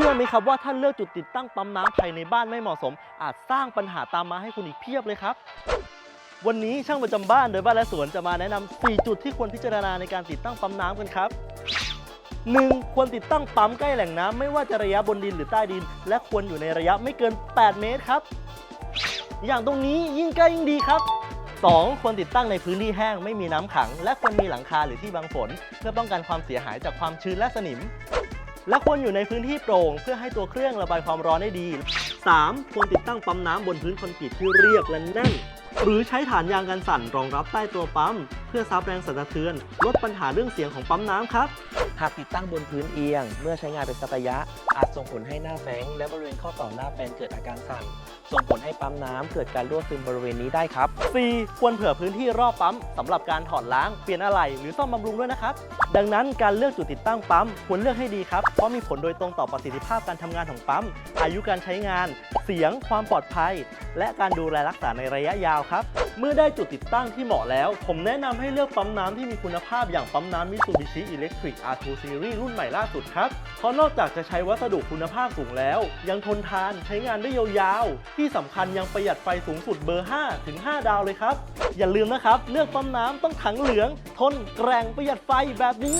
ชื่อไหมครับว่าถ้าเลือกจุดติดตั้งปั๊มน้ำภายในบ้านไม่เหมาะสม อาจสร้างปัญหาตามมาให้คุณอีกเพียบเลยครับ วันนี้ช่างประจำบ้านโดยบ้านและสวนจะมาแนะนำ4จุดที่ควรพิจารณาในการติดตั้งปั๊มน้ำกันครับ 1. ควรติดตั้งปั๊มใกล้แหล่งน้ำไม่ว่าจะระยะบนดินหรือใต้ดิน และควรอยู่ในระยะไม่เกิน 8 เมตรครับ อย่างตรงนี้ยิ่งใกล้ยิ่งดีครับ 2. ควรติดตั้งในพื้นที่แห้งไม่มีน้ำขัง และควรมีหลังคาหรือที่บังฝน เพื่อป้องกันความเสียหายจากความชื้นและสนิม และควรอยู่ในพื้นที่โปร่ง เพื่อให้ตัวเครื่องระบายความร้อนได้ดี 3. ควรติดตั้งปั๊มน้ำบนพื้นคอนกรีตที่เรียบและแน่น หรือใช้ฐานยางกันสั่นรองรับใต้ตัวปั๊ม เพื่อซับแรงสั่นสะเทือน ลดปัญหาเรื่องเสียงของปั๊มน้ำครับ หากติดตั้งบนพื้นเอียง เมื่อใช้งานเป็นสักระยะ อาจส่งผลให้หน้าแฟงและบริเวณข้อต่อหน้าแฟนเกิดอาการสั่น ส่งผลให้ปั๊มน้ำเกิดการรั่วซึมบริเวณนี้ได้ครับ 4. ควรเผื่อพื้นที่รอบปั๊มสำหรับการถอดล้างเปลี่ยนอะไหล่หรือซ่อมบำรุงด้วยนะครับ ดังนั้นการเลือกจุดติดตั้งปั๊มควรเลือกให้ดีครับ เพราะมีผลโดยตรงต่อประสิทธิภาพการทำงานของปั๊ม อายุการใช้งาน เสียง ความปลอดภัย และการดูแลรักษาในระยะยาวครับ เมื่อได้จุดติดตั้งที่เหมาะแล้ว ผมแนะนำให้เลือกปั๊มน้ำที่มีคุณภาพอย่างปั๊มน้ำ Mitsubishi Electric R2 Series รุ่นใหม่ล่าสุดครับ เพราะนอกจากจะใช้วัสดุคุณภาพสูงแล้ว ยังทนทานใช้งานได้ยาวๆที่สำคัญยังประหยัดไฟสูงสุดเบอร์ 5 ถึง 5 ดาวเลยครับ อย่าลืมนะครับ เลือกปั๊มน้ำต้องถังเหลือง ทนแกร่งประหยัดไฟแบบนี้